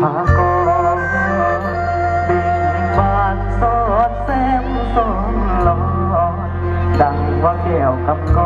พากรบิ่งบานสอดแซมสอนหลอนดังว่าแก้วกับกอ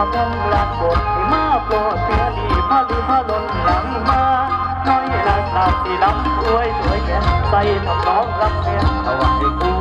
มาคงหลับบดที่มาโปรดเสียดีพาลือพาลนหลังมาน้อยนาชาสีลำรวยสวยแก่ใส่ทำน้องรับเมียเอาไว้กู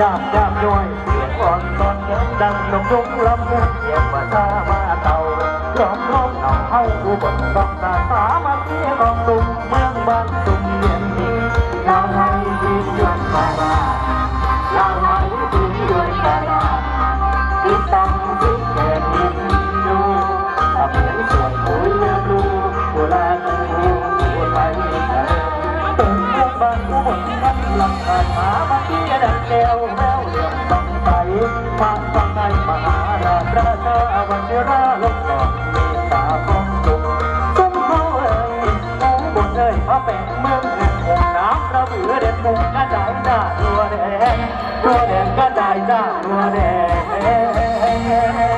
ยยามยามด้วยเสียงอ่อนตอนยังดังลงลุงลำเลียงเสียงมาตามาเต่าล้อมล้อมหนองเฮาอุบลต้องตาสามาเสียงของตุ้มเมืองบ้านตุ ลังคาหามาที่ดังแก้วแววเหลืองต้องใสฟังฟังในมหาราชราชาวันเดราลงก่อนมีตาคงสุขซุ้มเขาเอ่ยผู้บนเอ่ยพระแปงเมืองเงินคงน้ำระเบือเด็ดมุงกระจายจ้าตัวแดงตัวแดงกระจายจ้าตัวแดง